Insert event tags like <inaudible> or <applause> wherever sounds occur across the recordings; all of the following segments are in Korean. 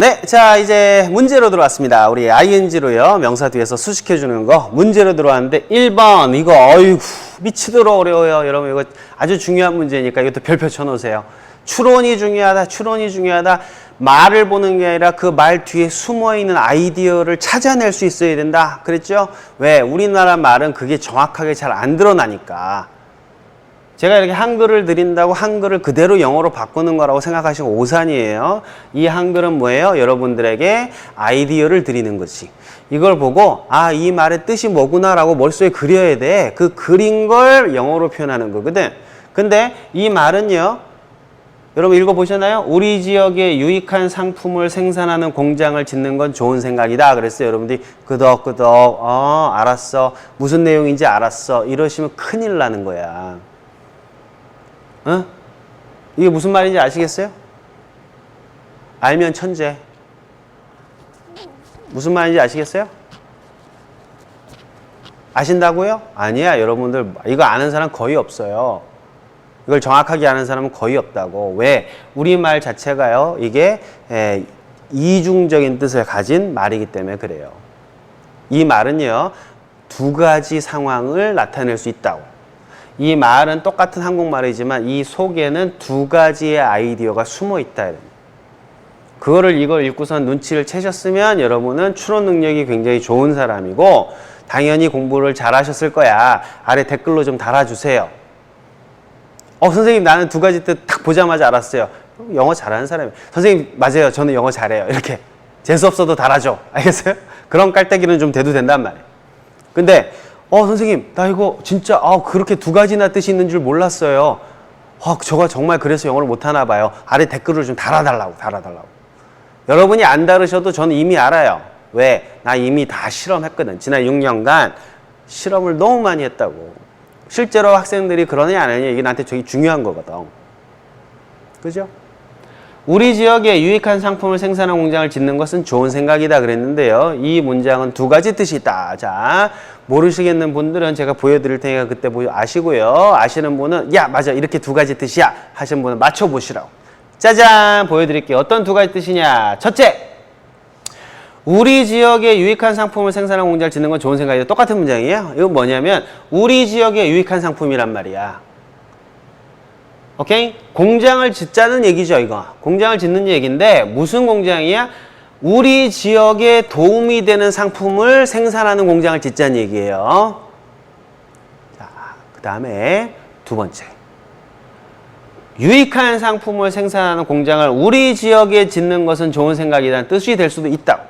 네, 자 이제 문제로 들어왔습니다. 우리 ing로요 명사 뒤에서 수식해 주는 거 문제로 들어왔는데 1번 이거 어이구 미치도록 어려워요. 여러분 이거 아주 중요한 문제니까 이것도 별표 쳐놓으세요. 추론이 중요하다. 추론이 중요하다. 말을 보는 게 아니라 그 말 뒤에 숨어 있는 아이디어를 찾아낼 수 있어야 된다. 그랬죠? 왜? 우리나라 말은 그게 정확하게 잘 안 드러나니까. 제가 이렇게 한글을 드린다고 한글을 그대로 영어로 바꾸는 거라고 생각하시고 오산이에요. 이 한글은 뭐예요? 여러분들에게 아이디어를 드리는 것이. 이걸 보고 아, 이 말의 뜻이 뭐구나라고 머릿속에 그려야 돼. 그 그린 걸 영어로 표현하는 거거든. 근데 이 말은요. 여러분 읽어보셨나요? 우리 지역에 유익한 상품을 생산하는 공장을 짓는 건 좋은 생각이다. 그랬어요. 여러분들이 끄덕끄덕, 어, 알았어. 무슨 내용인지 알았어. 이러시면 큰일 나는 거야. 어? 이게 무슨 말인지 아시겠어요? 알면 천재. 무슨 말인지 아시겠어요? 아신다고요? 아니야, 여러분들. 이거 아는 사람 거의 없어요. 이걸 정확하게 아는 사람은 거의 없다고. 왜? 우리말 자체가요, 이게 에, 이중적인 뜻을 가진 말이기 때문에 그래요. 이 말은요, 두 가지 상황을 나타낼 수 있다고. 이 말은 똑같은 한국말이지만 이 속에는 두 가지의 아이디어가 숨어 있다. 그거를 이걸 읽고선 눈치를 채셨으면 여러분은 추론 능력이 굉장히 좋은 사람이고 당연히 공부를 잘 하셨을 거야. 아래 댓글로 좀 달아주세요. 어, 선생님 나는 두 가지 뜻 딱 보자마자 알았어요. 영어 잘하는 사람이에요. 선생님 맞아요. 저는 영어 잘해요. 이렇게 재수 없어도 달아줘. 알겠어요? 그런 깔때기는 좀 돼도 된단 말이에요. 근데 어 선생님 나 이거 진짜 아 그렇게 두 가지나 뜻이 있는 줄 몰랐어요. 어 저가 정말 그래서 영어를 못하나 봐요. 아래 댓글을 좀 달아달라고 달아달라고. 여러분이 안 다르셔도 저는 이미 알아요. 왜? 나 이미 다 실험했거든. 지난 6년간 실험을 너무 많이 했다고. 실제로 학생들이 그러냐 안 하냐 이게 나한테 되게 중요한 거거든. 그죠? 우리 지역에 유익한 상품을 생산한 공장을 짓는 것은 좋은 생각이다 그랬는데요. 이 문장은 두 가지 뜻이 있다. 자, 모르시겠는 분들은 제가 보여드릴 테니까 그때 보여 아시고요. 아시는 분은 야 맞아 이렇게 두 가지 뜻이야 하신 분은 맞춰보시라고. 짜잔 보여드릴게요. 어떤 두 가지 뜻이냐? 첫째, 우리 지역에 유익한 상품을 생산한 공장을 짓는 건 좋은 생각이다. 똑같은 문장이에요. 이건 뭐냐면 우리 지역에 유익한 상품이란 말이야. 오케이? 공장을 짓자는 얘기죠, 이거. 공장을 짓는 얘기인데 무슨 공장이야? 우리 지역에 도움이 되는 상품을 생산하는 공장을 짓자는 얘기예요. 자, 그 다음에 두 번째. 유익한 상품을 생산하는 공장을 우리 지역에 짓는 것은 좋은 생각이라는 뜻이 될 수도 있다.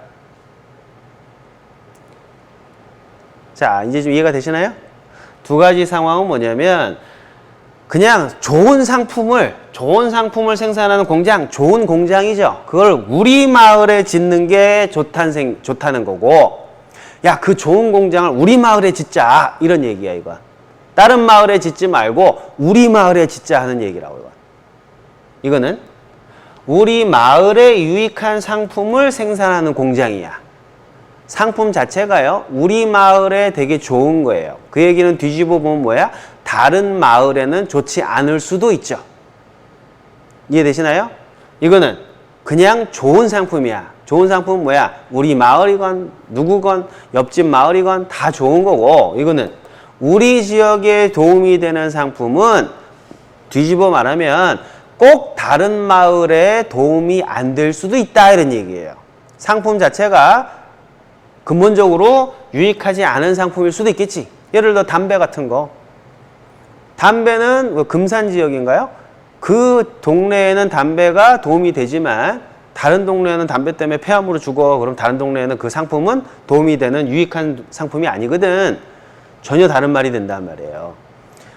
자, 이제 좀 이해가 되시나요? 두 가지 상황은 뭐냐면 그냥 좋은 상품을 좋은 상품을 생산하는 공장, 좋은 공장이죠. 그걸 우리 마을에 짓는 게 좋다는 생, 좋다는 거고, 야 그 좋은 공장을 우리 마을에 짓자 이런 얘기야 이거. 다른 마을에 짓지 말고 우리 마을에 짓자 하는 얘기라고 이거. 이거는 우리 마을에 유익한 상품을 생산하는 공장이야. 상품 자체가요, 우리 마을에 되게 좋은 거예요. 그 얘기는 뒤집어 보면 뭐야? 다른 마을에는 좋지 않을 수도 있죠. 이해되시나요? 이거는 그냥 좋은 상품이야. 좋은 상품은 뭐야? 우리 마을이건 누구건 옆집 마을이건 다 좋은 거고 이거는 우리 지역에 도움이 되는 상품은 뒤집어 말하면 꼭 다른 마을에 도움이 안 될 수도 있다 이런 얘기예요. 상품 자체가 근본적으로 유익하지 않은 상품일 수도 있겠지. 예를 들어 담배 같은 거. 담배는 뭐 금산 지역인가요? 그 동네에는 담배가 도움이 되지만 다른 동네에는 담배 때문에 폐암으로 죽어. 그럼 다른 동네에는 그 상품은 도움이 되는 유익한 상품이 아니거든. 전혀 다른 말이 된단 말이에요.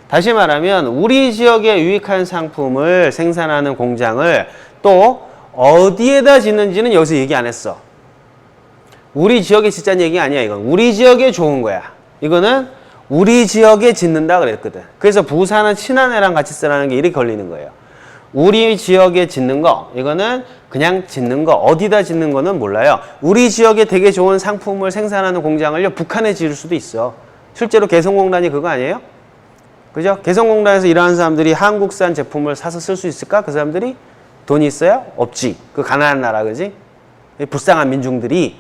다시 말하면 우리 지역에 유익한 상품을 생산하는 공장을 또 어디에다 짓는지는 여기서 얘기 안 했어. 우리 지역에 짓자는 얘기 아니야, 이건. 우리 지역에 좋은 거야. 이거는 우리 지역에 짓는다 그랬거든. 그래서 부사는 친한 애랑 같이 쓰라는 게 이렇게 걸리는 거예요. 우리 지역에 짓는 거, 이거는 그냥 짓는 거, 어디다 짓는 거는 몰라요. 우리 지역에 되게 좋은 상품을 생산하는 공장을요, 북한에 지을 수도 있어. 실제로 개성공단이 그거 아니에요? 그죠? 개성공단에서 일하는 사람들이 한국산 제품을 사서 쓸 수 있을까? 그 사람들이 돈이 있어요? 없지. 그 가난한 나라, 그지? 이 불쌍한 민중들이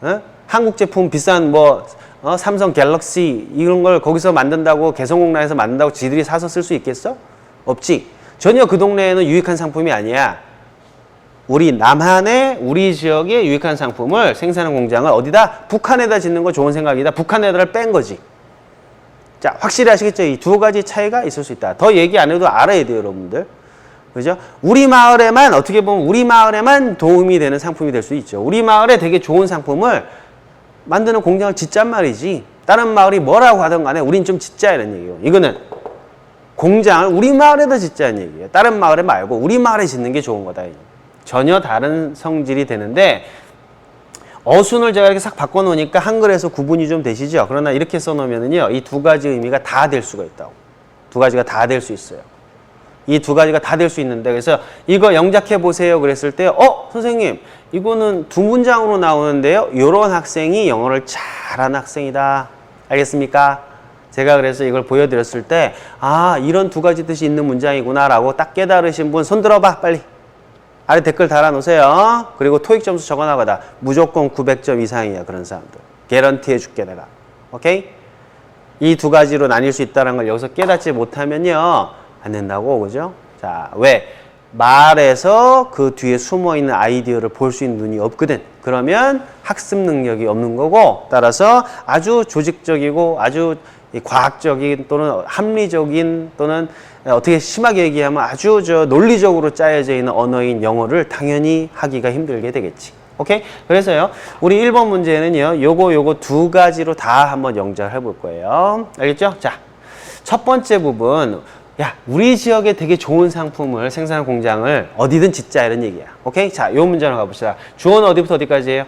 어? 한국 제품 비싼 뭐 어? 삼성 갤럭시 이런 걸 거기서 만든다고 개성공단에서 만든다고 지들이 사서 쓸 수 있겠어? 없지. 전혀 그 동네에는 유익한 상품이 아니야. 우리 남한의 우리 지역의 유익한 상품을 생산하는 공장을 어디다 북한에다 짓는 거 좋은 생각이다. 북한에다를 뺀 거지. 자, 확실히 아시겠죠? 이 두 가지 차이가 있을 수 있다. 더 얘기 안 해도 알아야 돼요, 여러분들. 그죠? 우리 마을에만 어떻게 보면 우리 마을에만 도움이 되는 상품이 될 수 있죠. 우리 마을에 되게 좋은 상품을 만드는 공장을 짓잔 말이지. 다른 마을이 뭐라고 하든 간에 우린 좀 짓자 이런 얘기예요. 이거는 공장을 우리 마을에다 짓자는 얘기예요. 다른 마을에 말고 우리 마을에 짓는 게 좋은 거다. 전혀 다른 성질이 되는데 어순을 제가 이렇게 싹 바꿔놓으니까 한글에서 구분이 좀 되시죠? 그러나 이렇게 써놓으면요. 이 두 가지 의미가 다 될 수가 있다고. 두 가지가 다 될 수 있어요. 이 두 가지가 다 될 수 있는데 그래서 이거 영작해 보세요 그랬을 때 어? 선생님 이거는 두 문장으로 나오는데요. 요런 학생이 영어를 잘하는 학생이다. 알겠습니까? 제가 그래서 이걸 보여드렸을 때 아 이런 두 가지 뜻이 있는 문장이구나 라고 딱 깨달으신 분 손 들어봐 빨리 아래 댓글 달아놓으세요. 그리고 토익 점수 적어나가다 무조건 900점 이상이야 그런 사람들. 개런티 해줄게 내가. 오케이? 이 두 가지로 나뉠 수 있다는 걸 여기서 깨닫지 못하면요 안 된다고 그죠? 자 왜? 말에서 그 뒤에 숨어 있는 아이디어를 볼 수 있는 눈이 없거든. 그러면 학습 능력이 없는 거고 따라서 아주 조직적이고 아주 이 과학적인 또는 합리적인 또는 어떻게 심하게 얘기하면 아주 저 논리적으로 짜여져 있는 언어인 영어를 당연히 하기가 힘들게 되겠지. 오케이? 그래서요. 우리 1번 문제는요. 요거 요거 두 가지로 다 한번 영작을 해볼 거예요. 알겠죠? 자. 첫 번째 부분 야, 우리 지역에 되게 좋은 상품을 생산한 공장을 어디든 짓자 이런 얘기야. 오케이? 자, 요 문제로 가봅시다. 주어는 어디부터 어디까지예요?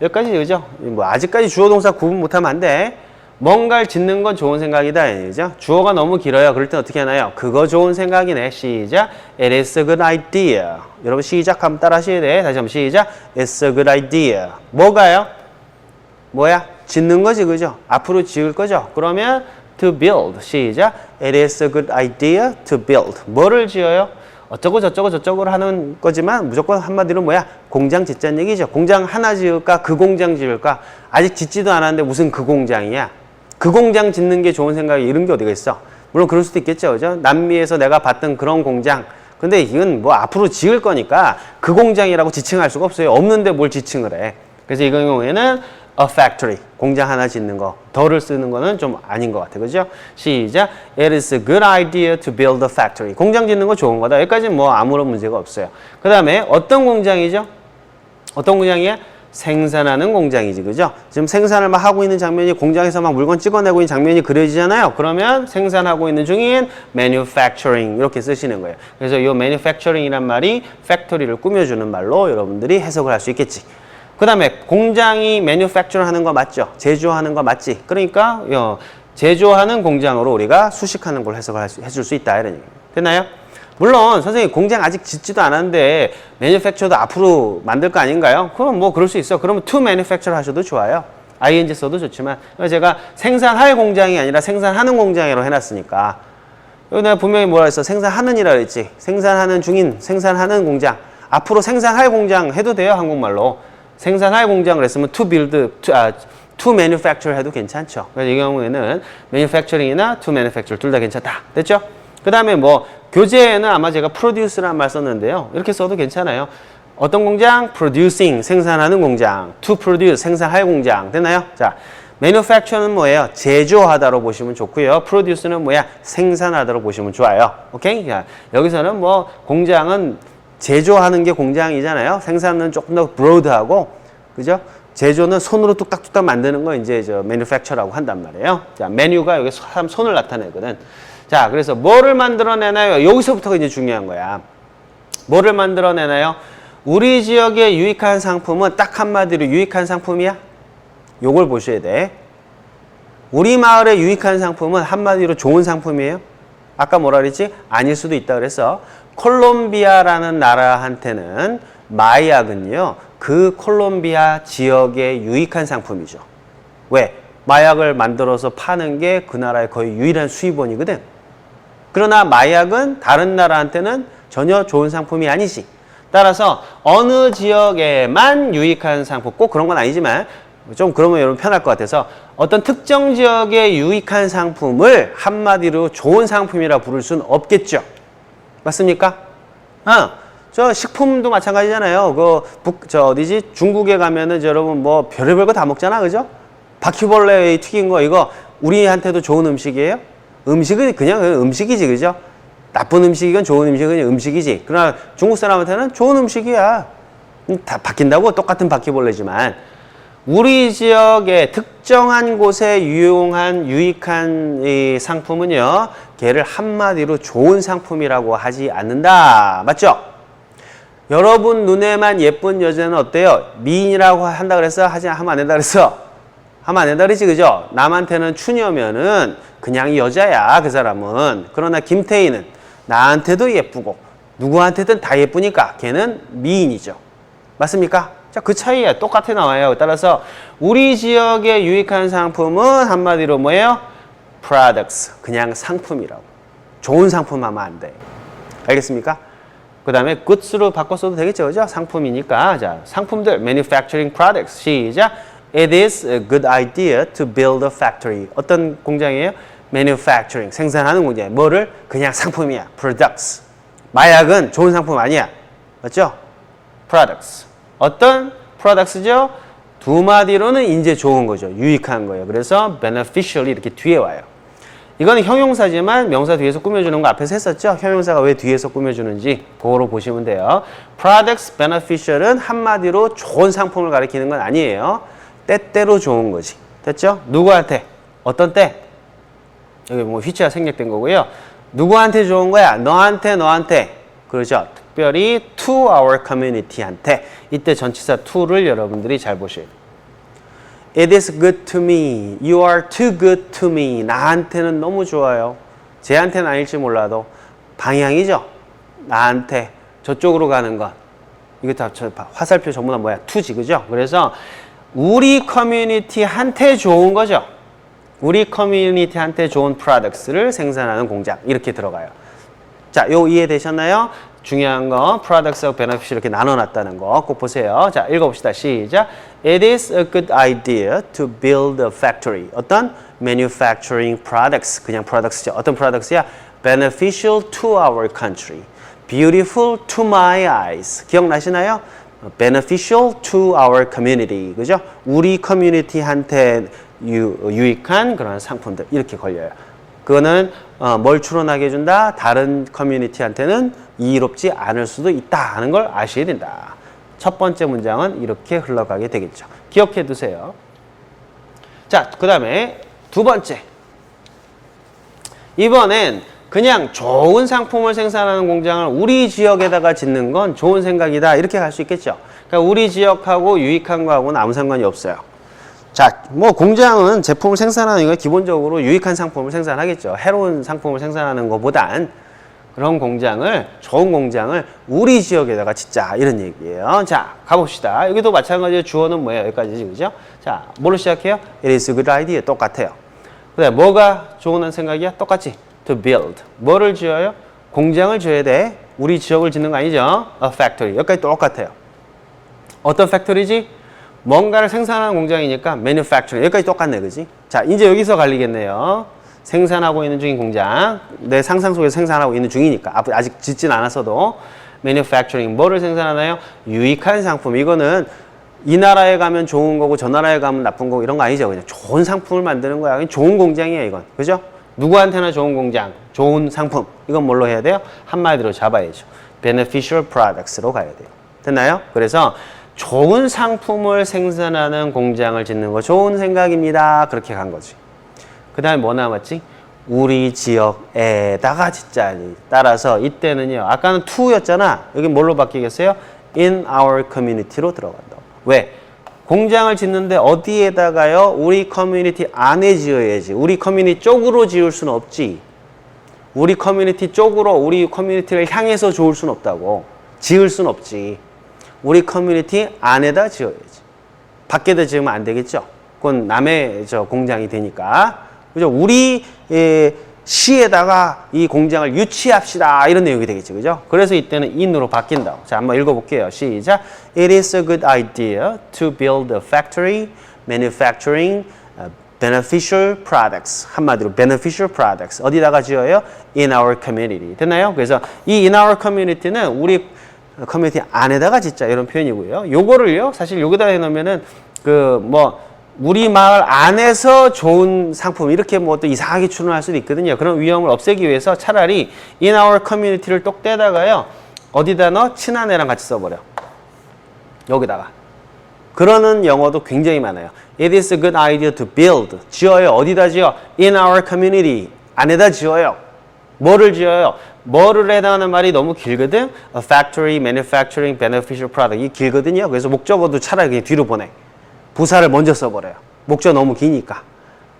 여기까지 그죠? 뭐 아직까지 주어 동사 구분 못하면 안 돼. 뭔가를 짓는 건 좋은 생각이다. 이죠? 주어가 너무 길어요. 그럴 땐 어떻게 하나요? 그거 좋은 생각이네. 시작. It is a good idea. 여러분 시작 하면 따라 하셔야 돼. 다시 한번 시작. It's a good idea. 뭐가요? 뭐야? 짓는 거지, 그죠? 앞으로 지을 거죠? 그러면 to build. 시작. It is a good idea to build. 뭐를 지어요? 어쩌고 저쩌고 저쩌고 하는 거지만 무조건 한마디로 뭐야? 공장 짓자는 얘기죠. 공장 하나 지을까? 그 공장 지을까? 아직 짓지도 않았는데 무슨 그 공장이야? 그 공장 짓는 게 좋은 생각이 이런 게 어디가 있어? 물론 그럴 수도 있겠죠. 그죠? 남미에서 내가 봤던 그런 공장. 근데 이건 뭐 앞으로 지을 거니까 그 공장이라고 지칭할 수가 없어요. 없는데 뭘 지칭을 해. 그래서 이런 경우에는 a factory 공장 하나 짓는 거 더를 쓰는 거는 좀 아닌 것 같아. 그죠? 시작. It is a good idea to build a factory. 공장 짓는 거 좋은 거다. 여기까지는 뭐 아무런 문제가 없어요. 그 다음에 어떤 공장이죠? 어떤 공장이야? 생산하는 공장이지. 그죠? 지금 생산을 막 하고 있는 장면이 공장에서 막 물건 찍어내고 있는 장면이 그려지잖아요. 그러면 생산하고 있는 중인 manufacturing 이렇게 쓰시는 거예요. 그래서 이 manufacturing이란 말이 factory를 꾸며주는 말로 여러분들이 해석을 할 수 있겠지 그 다음에 공장이 매뉴팩처를 하는 거 맞죠? 제조하는 거 맞지? 그러니까 요, 제조하는 공장으로 우리가 수식하는 걸 해석을 할 수, 해줄 수 있다 이런 얘기 됐나요? 물론 선생님 공장 아직 짓지도 않았는데 매뉴팩처도 앞으로 만들 거 아닌가요? 그럼 뭐 그럴 수 있어. 그러면 to manufacture 하셔도 좋아요. ing 써도 좋지만 제가 생산할 공장이 아니라 생산하는 공장으로 해놨으니까 여기 내가 분명히 뭐라 했어? 생산하는이라 그랬지. 생산하는 중인 생산하는 공장. 앞으로 생산할 공장 해도 돼요 한국말로. 생산할 공장을 했으면 to build, to, 아, to manufacture 해도 괜찮죠. 그래서 이 경우에는 manufacturing이나 to manufacture 둘 다 괜찮다. 됐죠? 그 다음에 뭐 교재에는 아마 제가 produce라는 말 썼는데요. 이렇게 써도 괜찮아요. 어떤 공장? producing, 생산하는 공장. to produce, 생산할 공장. 됐나요? 자, manufacture는 뭐예요? 제조하다로 보시면 좋고요. produce는 뭐야? 생산하다로 보시면 좋아요. 오케이? 자, 여기서는 뭐 공장은 제조하는 게 공장이잖아요. 생산은 조금 더 브로드하고, 그죠? 제조는 손으로 뚝딱뚝딱 만드는 거 이제 저 manufacture라고 한단 말이에요. 자, 메뉴가 여기 사람 손을 나타내거든. 자, 그래서 뭐를 만들어내나요? 여기서부터가 이제 중요한 거야. 뭐를 만들어내나요? 우리 지역에 유익한 상품은 딱 한마디로 유익한 상품이야? 요걸 보셔야 돼. 우리 마을에 유익한 상품은 한마디로 좋은 상품이에요? 아까 뭐라 그랬지? 아닐 수도 있다 그래서 콜롬비아라는 나라한테는 마약은요, 그 콜롬비아 지역의 유익한 상품이죠. 왜? 마약을 만들어서 파는 게 그 나라의 거의 유일한 수입원이거든. 그러나 마약은 다른 나라한테는 전혀 좋은 상품이 아니지. 따라서 어느 지역에만 유익한 상품, 꼭 그런 건 아니지만 좀 그러면 여러분 편할 것 같아서 어떤 특정 지역에 유익한 상품을 한마디로 좋은 상품이라 부를 수는 없겠죠. 맞습니까? 아, 저 식품도 마찬가지잖아요. 그, 북, 저 어디지? 중국에 가면은 저 여러분 뭐 별의별 거 다 먹잖아. 그죠? 바퀴벌레 튀긴 거 이거 우리한테도 좋은 음식이에요? 음식은 그냥 음식이지. 그죠? 나쁜 음식이건 좋은 음식은 음식이지. 그러나 중국 사람한테는 좋은 음식이야. 음, 다 바뀐다고 똑같은 바퀴벌레지만 우리 지역의 특정한 곳에 유용한 유익한 이 상품은요, 걔를 한마디로 좋은 상품이라고 하지 않는다. 맞죠? 여러분 눈에만 예쁜 여자는 어때요? 미인이라고 한다 그랬어? 하지 하면 안 된다 그랬어? 하면 안 된다 그러지 그죠? 남한테는 추녀면은 그냥 여자야 그 사람은. 그러나 김태희는 나한테도 예쁘고 누구한테든 다 예쁘니까 걔는 미인이죠. 맞습니까? 자, 그 차이야. 똑같아 나와요. 따라서 우리 지역의 유익한 상품은 한마디로 뭐예요? products. 그냥 상품이라고. 좋은 상품 하면 안 돼. 알겠습니까? 그 다음에 goods로 바꿔 써도 되겠죠. 그죠? 상품이니까. 자, 상품들, manufacturing products. 시작. It is a good idea to build a factory. 어떤 공장이에요? manufacturing. 생산하는 공장. 뭐를? 그냥 상품이야. products. 마약은 좋은 상품 아니야. 맞죠? products. 어떤 products죠? 두 마디로는 이제 좋은 거죠. 유익한 거예요. 그래서 beneficially 이렇게 뒤에 와요. 이거는 형용사지만 명사 뒤에서 꾸며주는 거 앞에서 했었죠? 형용사가 왜 뒤에서 꾸며주는지 그거로 보시면 돼요. products beneficial은 한마디로 좋은 상품을 가리키는 건 아니에요. 때때로 좋은 거지. 됐죠? 누구한테? 어떤 때? 여기 뭐 휘치가 생략된 거고요. 누구한테 좋은 거야? 너한테, 너한테. 그러죠? 특별히 to our community한테. 이때 전치사 to를 여러분들이 잘 보셔야 돼요. It is good to me. You are too good to me. 나한테는 너무 좋아요. 쟤한테는 아닐지 몰라도 방향이죠. 나한테 저쪽으로 가는 것. 이거 다 저, 화살표 전부 다 뭐야? 투지 그죠? 그래서 우리 커뮤니티한테 좋은 거죠. 우리 커뮤니티한테 좋은 프로덕트를 생산하는 공장 이렇게 들어가요. 자, 요 이해되셨나요? 중요한 거 products하고 benefits 이렇게 나눠놨다는 거 꼭 보세요. 자, 읽어봅시다. 시작. It is a good idea to build a factory. 어떤? manufacturing products. 그냥 products죠. 어떤 products야? beneficial to our country. beautiful to my eyes. 기억나시나요? beneficial to our community. 그죠? 우리 커뮤니티한테 유, 유익한 그런 상품들. 이렇게 걸려요. 그거는 어, 뭘 추론하게 해준다? 다른 커뮤니티한테는 이롭지 않을 수도 있다 하는 걸 아셔야 된다. 첫 번째 문장은 이렇게 흘러가게 되겠죠. 기억해 두세요. 자, 그 다음에 두 번째. 이번엔 그냥 좋은 상품을 생산하는 공장을 우리 지역에다가 짓는 건 좋은 생각이다. 이렇게 갈 수 있겠죠. 그러니까 우리 지역하고 유익한 거하고는 아무 상관이 없어요. 자, 뭐 공장은 제품을 생산하는 건 기본적으로 유익한 상품을 생산하겠죠. 해로운 상품을 생산하는 것보단 그런 공장을 좋은 공장을 우리 지역에다가 짓자 이런 얘기예요. 자, 가봅시다. 여기도 마찬가지로 주어는 뭐예요? 여기까지지, 그죠? 자, 뭘로 시작해요? It is a good idea. 똑같아요. 그래, 뭐가 좋은 생각이야? 똑같지. To build. 뭐를 지어요? 공장을 지어야 돼. 우리 지역을 짓는 거 아니죠? A factory. 여기까지 똑같아요. 어떤 팩토리지? 뭔가를 생산하는 공장이니까 manufacturing. 여기까지 똑같네, 그지? 자, 이제 여기서 갈리겠네요. 생산하고 있는 중인 공장. 내 상상 속에서 생산하고 있는 중이니까. 아직 짓진 않았어도. manufacturing. 뭐를 생산하나요? 유익한 상품. 이거는 이 나라에 가면 좋은 거고 저 나라에 가면 나쁜 거고 이런 거 아니죠. 그냥 좋은 상품을 만드는 거야. 그냥 좋은 공장이야, 이건. 그죠? 누구한테나 좋은 공장, 좋은 상품. 이건 뭘로 해야 돼요? 한마디로 잡아야죠. beneficial products로 가야 돼요. 됐나요? 그래서 좋은 상품을 생산하는 공장을 짓는 거 좋은 생각입니다. 그렇게 간 거지. 그 다음에 뭐 남았지? 우리 지역에다가 짓자니. 따라서 이때는요. 아까는 to였잖아. 여기 뭘로 바뀌겠어요? in our community로 들어간다. 왜? 공장을 짓는데 어디에다가요? 우리 커뮤니티 안에 지어야지. 우리 커뮤니티 쪽으로 지을 수는 없지. 우리 커뮤니티 쪽으로 우리 커뮤니티를 향해서 좋을 수는 없다고. 지을 수는 없지. 우리 커뮤니티 안에다 지어야지. 밖에다 지으면 안 되겠죠. 그건 남의 저 공장이 되니까. 그죠? 우리 예, 시에다가 이 공장을 유치합시다 이런 내용이 되겠죠 그죠 그래서 이때는 in으로 바뀐다 자 한번 읽어볼게요 시작 It is a good idea to build a factory manufacturing uh, beneficial products 한마디로 beneficial products 어디다가 지어요 in our community 됐나요 그래서 이 in our community는 우리 커뮤니티 안에다가 짓자 이런 표현이고요 요거를요 사실 여기다 해놓으면은 그 뭐 우리 마을 안에서 좋은 상품 이렇게 뭐 또 이상하게 추론할 수도 있거든요. 그런 위험을 없애기 위해서 차라리 in our community를 똑 떼다가요. 어디다 넣어? 친한 애랑 같이 써버려. 여기다가. 그러는 영어도 굉장히 많아요. It is a good idea to build. 지어요. 어디다 지어? In our community. 안에다 지어요. 뭐를 지어요? 뭐를 해당하는 말이 너무 길거든? A factory, manufacturing, beneficial product. 이 길거든요. 그래서 목적어도 차라리 그냥 뒤로 보내. 부사를 먼저 써버려요. 목적 너무 기니까.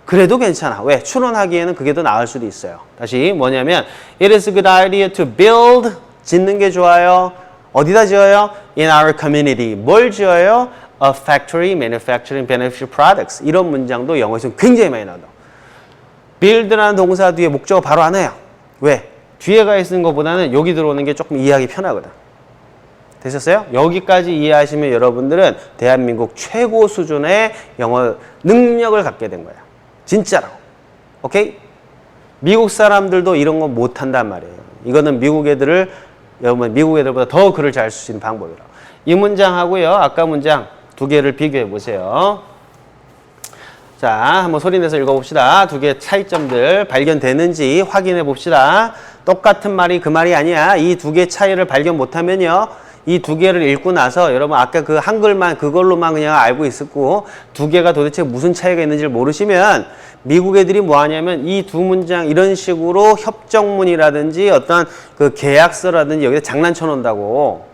그래도 괜찮아. 왜? 추론하기에는 그게 더 나을 수도 있어요. 다시 뭐냐면 It is a good idea to build 짓는 게 좋아요. 어디다 지어요? In our community. 뭘 지어요? A factory manufacturing beneficial products. 이런 문장도 영어에서 굉장히 많이 나온다. build라는 동사 뒤에 목적어 바로 안 해요. 왜? 뒤에 가 있는 것보다는 여기 들어오는 게 조금 이해하기 편하거든. 되셨어요? 여기까지 이해하시면 여러분들은 대한민국 최고 수준의 영어 능력을 갖게 된 거야. 진짜로. 오케이? 미국 사람들도 이런 거 못한단 말이에요. 이거는 미국 애들을 여러분 미국 애들보다 더 글을 잘쓸수 있는 방법이라. 이 문장하고요. 아까 문장 두 개를 비교해 보세요. 자, 한번 소리 내서 읽어봅시다. 두 개의 차이점들 발견되는지 확인해 봅시다. 똑같은 말이 그 말이 아니야. 이 두 개의 차이를 발견 못하면요. 이 두 개를 읽고 나서 여러분 아까 그 한글만 그걸로만 그냥 알고 있었고 두 개가 도대체 무슨 차이가 있는지를 모르시면 미국 애들이 뭐 하냐면 이 두 문장 이런 식으로 협정문이라든지 어떤 그 계약서라든지 여기다 장난쳐 놓는다고.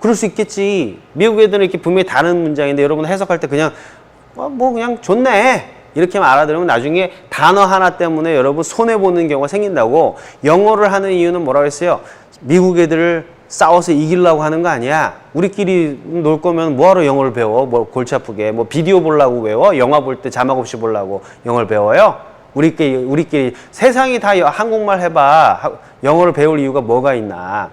그럴 수 있겠지. 미국 애들은 이렇게 분명히 다른 문장인데 여러분 해석할 때 그냥 어, 뭐 그냥 좋네. 이렇게만 알아들으면 나중에 단어 하나 때문에 여러분 손해보는 경우가 생긴다고 영어를 하는 이유는 뭐라고 했어요? 미국 애들을 싸워서 이기려고 하는 거 아니야. 우리끼리 놀 거면 뭐하러 영어를 배워? 뭐 골치 아프게. 뭐 비디오 보려고 외워? 영화 볼 때 자막 없이 보려고 영어를 배워요? 우리끼리, 우리끼리 세상이 다 여- 한국말 해봐. 하- 영어를 배울 이유가 뭐가 있나.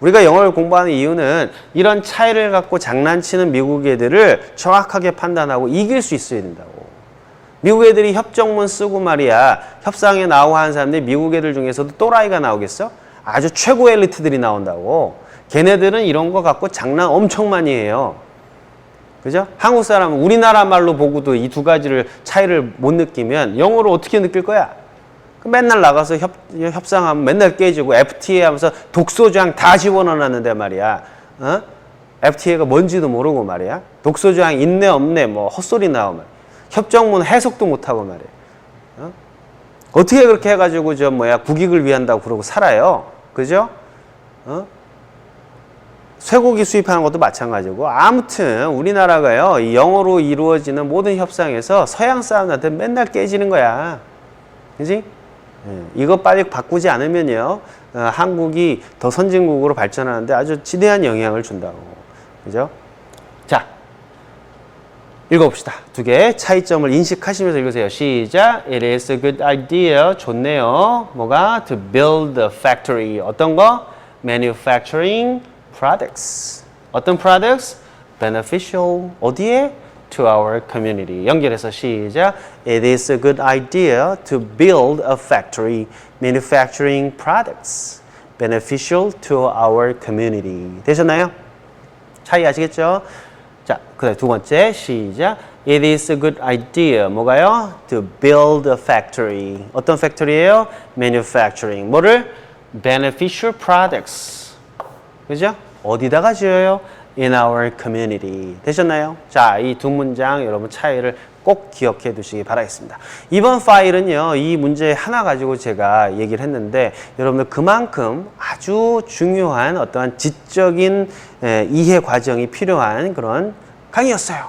우리가 영어를 공부하는 이유는 이런 차이를 갖고 장난치는 미국 애들을 정확하게 판단하고 이길 수 있어야 된다고. 미국 애들이 협정문 쓰고 말이야. 협상에 나오고 하는 사람들이 미국 애들 중에서도 또라이가 나오겠어? 아주 최고 엘리트들이 나온다고. 걔네들은 이런 거 갖고 장난 엄청 많이 해요. 그죠? 한국 사람은 우리나라 말로 보고도 이 두 가지를 차이를 못 느끼면 영어로 어떻게 느낄 거야? 그 맨날 나가서 협, 협상하면 맨날 깨지고 FTA 하면서 독소조항 다 집어넣어놨는데 말이야. 어? FTA가 뭔지도 모르고 말이야. 독소조항 있네 없네 뭐 헛소리 말이야. 협정문 해석도 못하고 말이야. 어? 어떻게 그렇게 해가지고 저 뭐야 국익을 위한다고 그러고 살아요. 그죠? 어? 쇠고기 수입하는 것도 마찬가지고 아무튼 우리나라가요 이 영어로 이루어지는 모든 협상에서 서양 사람들한테 맨날 깨지는 거야 그지 예, 이거 빨리 바꾸지 않으면요 어, 한국이 더 선진국으로 발전하는데 아주 지대한 영향을 준다고 그죠 자 읽어봅시다 두개 차이점을 인식하시면서 읽으세요 시작 It is a good idea 좋네요 뭐가 to build a factory 어떤 거 manufacturing products. 어떤 products? beneficial. 어디에? to our community. 연결해서 시작. It is a good idea to build a factory manufacturing products beneficial to our community. 되셨나요? 차이 아시겠죠? 자, 그다음 두 번째 시작. It is a good idea. 뭐가요? To build a factory. 어떤 팩토리예요? Manufacturing. 뭐를? Beneficial products. 그죠? 어디다가 지어요? In our community. 되셨나요? 자, 이 두 문장 여러분 차이를 꼭 기억해 두시기 바라겠습니다. 이번 파일은요, 이 문제 하나 가지고 제가 얘기를 했는데, 여러분들 그만큼 아주 중요한 어떠한 지적인 에, 이해 과정이 필요한 그런 강의였어요.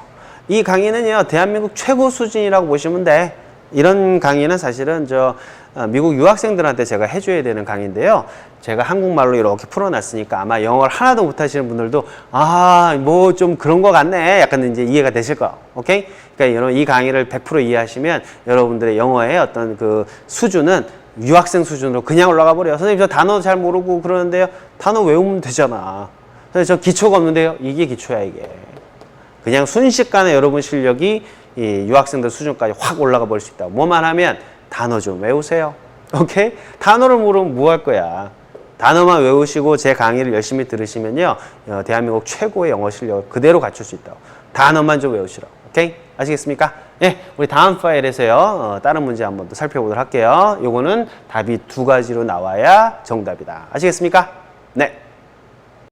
이 강의는요, 대한민국 최고 수준이라고 보시면 돼. 이런 강의는 사실은 저 어, 미국 유학생들한테 제가 해줘야 되는 강의인데요. 제가 한국말로 이렇게 풀어놨으니까 아마 영어를 하나도 못하시는 분들도 아 뭐 좀 그런 거 같네. 약간 이제 이해가 되실 거예요. 오케이? 그러니까 여러분 이 강의를 100% 이해하시면 여러분들의 영어의 어떤 그 수준은 유학생 수준으로 그냥 올라가 버려요. 선생님 저 단어 잘 모르고 그러는데요. 단어 외우면 되잖아. 선생님 저 기초가 없는데요. 이게 기초야 이게. 그냥 순식간에 여러분 실력이 이 유학생들 수준까지 확 올라가 버릴 수 있다. 뭐만 하면 단어 좀 외우세요. <laughs> 오케이? 단어를 모르면 뭐 할 거야? 단어만 외우시고 제 강의를 열심히 들으시면요. 어, 대한민국 최고의 영어 실력을 그대로 갖출 수 있다고. 단어만 좀 외우시라고. 오케이? 아시겠습니까? 예, 우리 다음 파일에서요. 어, 다른 문제 한번 더 살펴보도록 할게요. 요거는 답이 두 가지로 나와야 정답이다. 아시겠습니까? 네.